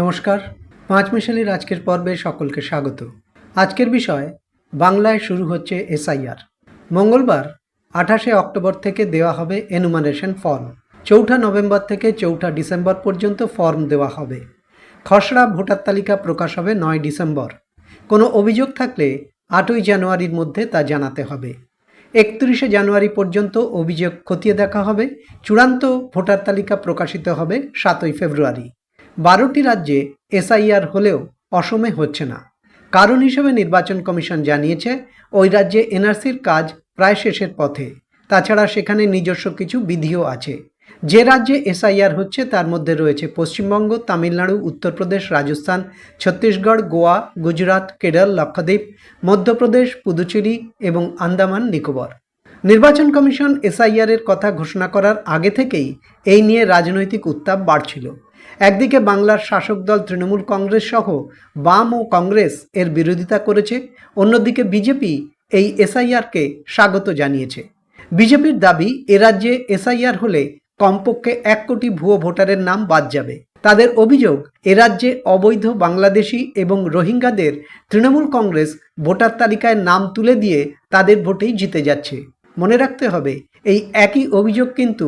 নমস্কার। পাঁচ মিশালির আজকের পর্বে সকলকে স্বাগত। আজকের বিষয়, বাংলায় শুরু হচ্ছে এসআইআর। মঙ্গলবার, আঠাশে অক্টোবর থেকে দেওয়া হবে এনুমারেশন ফর্ম চৌঠা নভেম্বর থেকে চৌঠা ডিসেম্বর পর্যন্ত ফর্ম দেওয়া হবে। খসড়া ভোটার তালিকা প্রকাশ হবে নয় ডিসেম্বর। কোনো অভিযোগ থাকলে আটই জানুয়ারির মধ্যে তা জানাতে হবে। একত্রিশে জানুয়ারি পর্যন্ত অভিযোগ খতিয়ে দেখা হবে। চূড়ান্ত ভোটার তালিকা প্রকাশিত হবে সাতই ফেব্রুয়ারি। বারোটি রাজ্যে এসআইআর হলেও অসমে হচ্ছে না। কারণ হিসেবে নির্বাচন কমিশন জানিয়েছে, ওই রাজ্যে এনআরসির কাজ প্রায় শেষের পথে। তাছাড়া সেখানে নিজস্ব কিছু বিধিও আছে। যে রাজ্যে এসআইআর হচ্ছে, তার মধ্যে রয়েছে পশ্চিমবঙ্গ, তামিলনাড়ু, উত্তরপ্রদেশ, রাজস্থান, ছত্তিশগড়, গোয়া, গুজরাট, কেরল, লক্ষদ্বীপ, মধ্যপ্রদেশ, পুদুচেরি এবং আন্দামান, নিকোবর। নির্বাচন কমিশন এসআইআর এর কথা ঘোষণা করার আগে থেকেই এই নিয়ে রাজনৈতিক উত্তাপ বাড়ছিল। একদিকে বাংলার শাসক দল তৃণমূল কংগ্রেস সহ বাম ও কংগ্রেস এর বিরোধিতা করেছে, অন্যদিকে বিজেপি এই এসআইআরকে স্বাগত জানিয়েছে। বিজেপির দাবি, এ রাজ্যে এসআইআর হলে কমপক্ষে এক কোটি ভুয়ো ভোটারের নাম বাদ যাবে। তাদের অভিযোগ, এ রাজ্যে অবৈধ বাংলাদেশি এবং রোহিঙ্গাদের তৃণমূল কংগ্রেস ভোটার তালিকায় নাম তুলে দিয়ে তাদের ভোটেই জিতে যাচ্ছে। মনে রাখতে হবে, এই একই অভিযোগ কিন্তু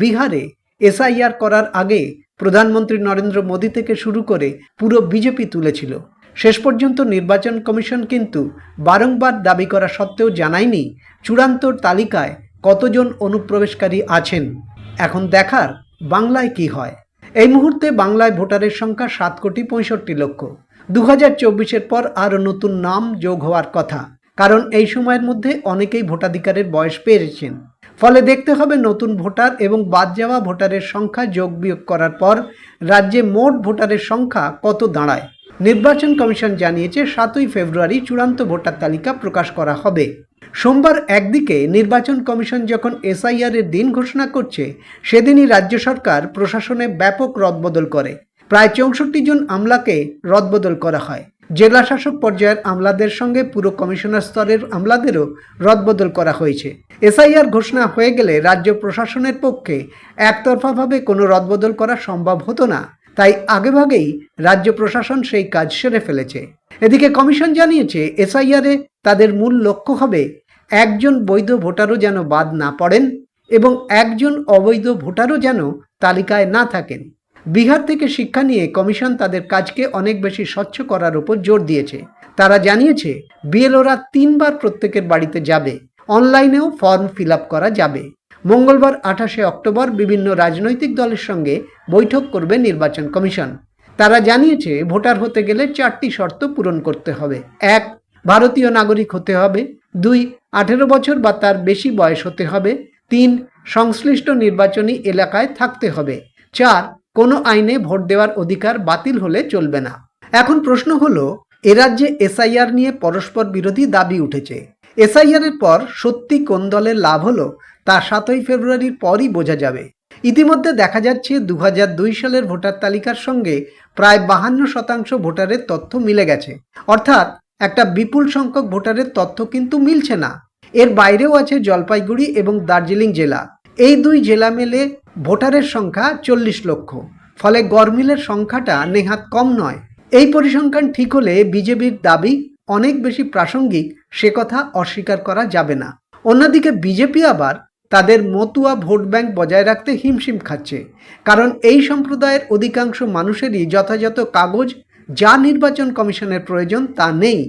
বিহারে এসআইআর করার আগে প্রধানমন্ত্রী নরেন্দ্র মোদী থেকে শুরু করে পুরো বিজেপি তুলেছিল। শেষ পর্যন্ত নির্বাচন কমিশন কিন্তু বারংবার দাবি করা সত্ত্বেও জানায়নি চূড়ান্ত তালিকায় কতজন অনুপ্রবেশকারী আছেন। এখন দেখার বাংলায় কি হয়। এই মুহূর্তে বাংলায় ভোটারের সংখ্যা সাত কোটি পঁয়ষট্টি লক্ষ। দু হাজার চব্বিশের পর আরও নতুন নাম যোগ হওয়ার কথা। কারণ এই সময়ের মধ্যে অনেকেই ভোটাধিকারের বয়স পেয়েছেন। ফলে দেখতে হবে নতুন ভোটার এবং বাদ যাওয়া ভোটারের সংখ্যা যোগ বিয়োগ করার পর রাজ্যে মোট ভোটারের সংখ্যা কত দাঁড়ায়? নির্বাচন কমিশন জানিয়েছে, সাতই ফেব্রুয়ারি চূড়ান্ত ভোটার তালিকা প্রকাশ করা হবে। সোমবার একদিকে নির্বাচন কমিশন যখন এসআইআর এর দিন ঘোষণা করছে, সেদিনই রাজ্য সরকার প্রশাসনে ব্যাপক রদবদল করে। প্রায় চৌষট্টি জন আমলাকে রদবদল করা হয়। জেলা শাসক পর্যায়ের আমলাদের সঙ্গে পুরো কমিশনার স্তরের আমলাদেরও রদবদল করা হয়েছে। এসআইআর ঘোষণা হয়ে গেলে রাজ্য প্রশাসনের পক্ষে একতরফাভাবে কোনো রদবদল করা সম্ভব হতো না। তাই আগেভাগেই রাজ্য প্রশাসন সেই কাজ সেরে ফেলেছে। এদিকে কমিশন জানিয়েছে, এসআইআরে তাদের মূল লক্ষ্য হবে একজন বৈধ ভোটারও যেন বাদ না পড়েন এবং একজন অবৈধ ভোটারও যেন তালিকায় না থাকেন। বিহার থেকে শিক্ষা নিয়ে কমিশন তাদের কাজকে অনেক বেশি স্বচ্ছ করার উপর জোর দিয়েছে। তারা জানিয়েছে, বিএলওরা তিনবার প্রত্যেকের বাড়িতে যাবে। অনলাইনেও ফর্ম ফিল করা যাবে। মঙ্গলবার আঠাশে অক্টোবর বিভিন্ন রাজনৈতিক দলের সঙ্গে বৈঠক করবে নির্বাচন কমিশন। তারা জানিয়েছে, ভোটার হতে গেলে চারটি শর্ত পূরণ করতে হবে। এক, ভারতীয় নাগরিক হতে হবে। দুই, আঠেরো বছর বা তার বেশি বয়স হতে হবে। তিন, সংশ্লিষ্ট নির্বাচনী এলাকায় থাকতে হবে। চার কোনো আইনে ভোট দেওয়ার অধিকার বাতিল হলে চলবে না। এখন প্রশ্ন হলো, এ রাজ্যে এসআইআর নিয়ে পরস্পর বিরোধী দাবি উঠেছে। এসআইআর এর পর সত্যি কোন দলের লাভ হলো তা সাতই ফেব্রুয়ারির পরই বোঝা যাবে। ইতিমধ্যে দেখা যাচ্ছে দু সালের ভোটার তালিকার সঙ্গে প্রায় বাহান্ন শতাংশ ভোটারের তথ্য মিলে গেছে। অর্থাৎ একটা বিপুল সংখ্যক ভোটারের তথ্য কিন্তু মিলছে না। এর বাইরেও আছে জলপাইগুড়ি এবং দার্জিলিং জেলা। এই দুই জেলা মেলে ভোটারের সংখ্যা চল্লিশ লক্ষ, ফলে গরমিলের সংখ্যাটা নেহাত কম নয়। এই পরিসংখ্যান ঠিক হলে বিজেপির দাবি অনেক বেশি প্রাসঙ্গিক, সে কথা অস্বীকার করা যাবে না। অন্যদিকে বিজেপি আবার তাদের মতুয়া ভোট ব্যাংক বজায় রাখতে হিমশিম খাচ্ছে, কারণ এই সম্প্রদায়ের অধিকাংশ মানুষেরই যথাযথ কাগজ যা নির্বাচন কমিশনের প্রয়োজন তা নেই।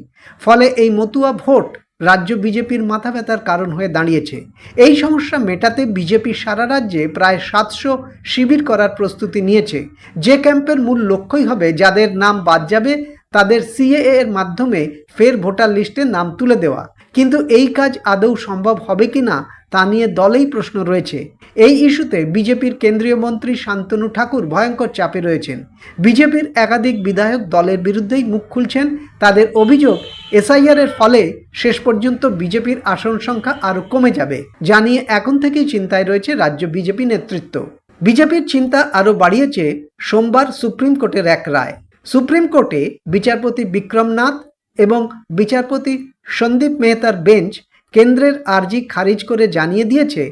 ফলে এই মতুয়া ভোট রাজ্য বিজেপির মাথা ব্যথার কারণ হয়ে দাঁড়িয়েছে। এই সমস্যা মেটাতে বিজেপি সারা রাজ্যে প্রায় সাতশো শিবির করার প্রস্তুতি নিয়েছে। যে ক্যাম্পের মূল লক্ষ্যই হবে যাদের নাম বাদ যাবে, তাদের সিএএ এর মাধ্যমে ফের ভোটার লিস্টে নাম তুলে দেওয়া। কিন্তু এই কাজ আদৌ সম্ভব হবে কি না তা নিয়ে দলেই প্রশ্ন রয়েছে। এই ইস্যুতে বিজেপির কেন্দ্রীয় মন্ত্রী শান্তনু ঠাকুর ভয়ঙ্কর চাপে রয়েছেন। বিজেপির একাধিক বিধায়ক দলের বিরুদ্ধেই মুখ খুলছেন, তাদের অভিযোগ এসআইআর এর ফলে শেষ পর্যন্ত বিজেপির আসন সংখ্যা আরও কমে যাবে, যা নিয়ে এখন থেকেই চিন্তায় রয়েছে রাজ্য বিজেপি নেতৃত্ব। বিজেপির চিন্তা আরও বাড়িয়েছে সোমবার সুপ্রিম কোর্টের এক রায়। সুপ্রিম কোর্টে বিচারপতি বিক্রমনাথ এবং বিচারপতি সন্দীপ মেহতার বেঞ্চ কেন্দ্রের আর্জি খারিজ করে জানিয়ে দিয়েছে,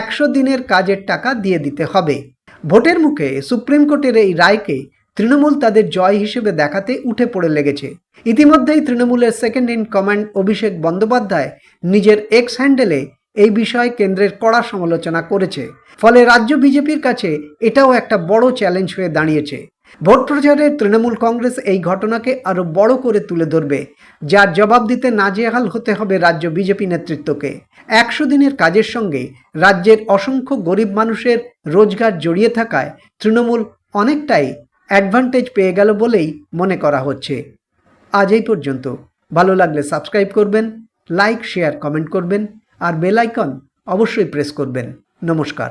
একশো দিনের কাজের টাকা দিয়ে দিতে হবে। ভোটের মুখে সুপ্রিম কোর্টের এই রায়কে তৃণমূল তাদের জয় হিসেবে দেখাতে উঠে পড়ে লেগেছে। ইতিমধ্যেই তৃণমূলের second in command Abhishek Bandyopadhyay নিজের এক্স হ্যান্ডেলে এই বিষয়ে কেন্দ্রের কড়া সমালোচনা করেছে। ফলে রাজ্য বিজেপির কাছে এটাও একটা বড় চ্যালেঞ্জ হয়ে দাঁড়িয়েছে। ভোট প্রচারে তৃণমূল কংগ্রেস এই ঘটনাকে আরও বড় করে তুলে ধরবে, যার জবাব দিতে নাজেহাল হতে হবে রাজ্য বিজেপি নেতৃত্বকে। একশো দিনের কাজের সঙ্গে রাজ্যের অসংখ্য গরিব মানুষের রোজগার জড়িয়ে থাকায় তৃণমূল অনেকটাই অ্যাডভান্টেজ পেয়ে গেল বলেই মনে করা হচ্ছে। আজ এই পর্যন্ত। ভালো লাগলে সাবস্ক্রাইব করবেন, লাইক, শেয়ার, কমেন্ট করবেন, আর বেল আইকন অবশ্যই প্রেস করবেন। নমস্কার।